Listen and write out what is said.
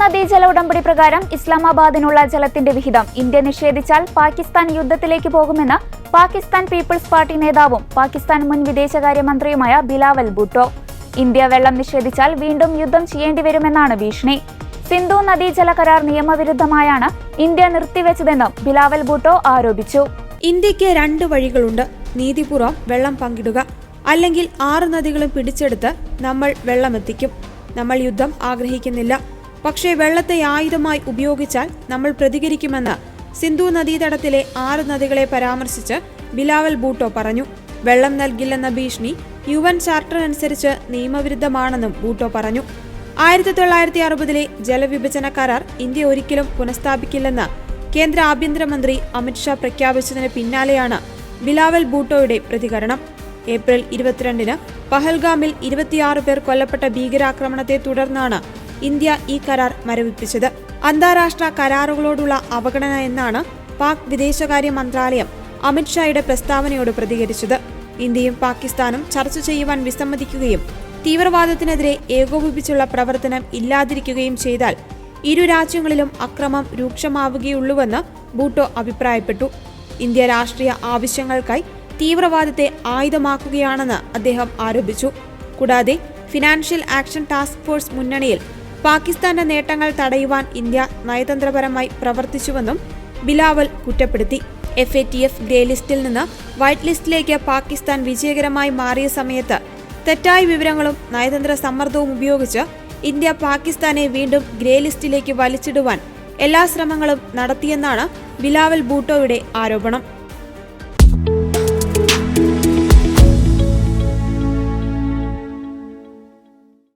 നദീജല ഉടമ്പടി പ്രകാരം ഇസ്ലാമാബാദിനുള്ള ജലത്തിന്റെ വിഹിതം ഇന്ത്യ നിഷേധിച്ചാൽ പാകിസ്ഥാൻ യുദ്ധത്തിലേക്ക് പോകുമെന്ന് പാകിസ്ഥാൻ പീപ്പിൾസ് പാർട്ടി നേതാവും പാകിസ്ഥാൻ മുൻ വിദേശകാര്യമന്ത്രിയുമായ ബിലാവൽ ഭൂട്ടോ. ഇന്ത്യ വെള്ളം നിഷേധിച്ചാൽ വീണ്ടും യുദ്ധം ചെയ്യേണ്ടിവരുമെന്നാണ് ഭീഷണി. സിന്ധു നദീജല കരാർ നിയമവിരുദ്ധമായാണ് ഇന്ത്യ നിർത്തിവെച്ചതെന്നും ബിലാവൽ ഭൂട്ടോ ആരോപിച്ചു. ഇന്ത്യയ്ക്ക് രണ്ട് വഴികളുണ്ട്. നീതിപൂർവം വെള്ളം പങ്കിടുക. അല്ലെങ്കിൽ ആറ് നദികളും പിടിച്ചെടുത്ത് നമ്മൾ വെള്ളമെത്തിക്കും. നമ്മൾ യുദ്ധം ആഗ്രഹിക്കുന്നില്ല. പക്ഷേ വെള്ളത്തെ ആയുധമായി ഉപയോഗിച്ചാൽ നമ്മൾ പ്രതികരിക്കുമെന്ന് സിന്ധു നദീതടത്തിലെ ആറ് നദികളെ പരാമർശിച്ച് ബിലാവൽ ബൂട്ടോ പറഞ്ഞു. വെള്ളം നൽകില്ലെന്ന ഭീഷണി യു എൻ ചാർട്ടർ അനുസരിച്ച് നിയമവിരുദ്ധമാണെന്നും ബൂട്ടോ പറഞ്ഞു. ആയിരത്തി തൊള്ളായിരത്തി അറുപതിലെ ജലവിഭജന കരാർ ഇന്ത്യ ഒരിക്കലും പുനഃസ്ഥാപിക്കില്ലെന്ന് കേന്ദ്ര ആഭ്യന്തരമന്ത്രി അമിത്ഷാ പ്രഖ്യാപിച്ചതിന് പിന്നാലെയാണ് ബിലാവൽ ബൂട്ടോയുടെ പ്രതികരണം. ഏപ്രിൽ ഇരുപത്തിരണ്ടിന് പഹൽഗാമിൽ ഇരുപത്തിയാറ് പേർ കൊല്ലപ്പെട്ട ഭീകരാക്രമണത്തെ തുടർന്നാണ് ഇന്ത്യ ഈ കരാർ മരവിപ്പിച്ചത്. അന്താരാഷ്ട്ര കരാറുകളോടുള്ള അവഗണന എന്നാണ് പാക് വിദേശകാര്യ മന്ത്രാലയം അമിത്ഷായുടെ പ്രസ്താവനയോട് പ്രതികരിച്ചത്. ഇന്ത്യയും പാകിസ്ഥാനും ചർച്ച ചെയ്യുവാൻ വിസമ്മതിക്കുകയും തീവ്രവാദത്തിനെതിരെ ഏകോപിപ്പിച്ചുള്ള പ്രവർത്തനം ഇല്ലാതിരിക്കുകയും ചെയ്താൽ ഇരു രാജ്യങ്ങളിലും അക്രമം രൂക്ഷമാവുകയുള്ളൂവെന്ന് ബൂട്ടോ അഭിപ്രായപ്പെട്ടു. ഇന്ത്യ രാഷ്ട്രീയ ആവശ്യങ്ങൾക്കായി തീവ്രവാദത്തെ ആയുധമാക്കുകയാണെന്ന് അദ്ദേഹം ആരോപിച്ചു. കൂടാതെ ഫിനാൻഷ്യൽ ആക്ഷൻ ടാസ്ക് ഫോഴ്സ് മുന്നണിയിൽ പാകിസ്ഥാന്റെ നേട്ടങ്ങൾ തടയുവാൻ ഇന്ത്യ നയതന്ത്രപരമായി പ്രവർത്തിച്ചുവെന്നും ബിലാവൽ കുറ്റപ്പെടുത്തി. F A T F grey ലിസ്റ്റിൽ നിന്ന് വൈറ്റ് ലിസ്റ്റിലേക്ക് പാകിസ്ഥാൻ വിജയകരമായി മാറിയ സമയത്ത് തെറ്റായ വിവരങ്ങളും നയതന്ത്ര സമ്മർദ്ദവും ഉപയോഗിച്ച് ഇന്ത്യ പാകിസ്ഥാനെ വീണ്ടും ഗ്രേ ലിസ്റ്റിലേക്ക് വലിച്ചിടുവാൻ എല്ലാ ശ്രമങ്ങളും നടത്തിയെന്നാണ് ബിലാവൽ ബൂട്ടോയുടെ ആരോപണം.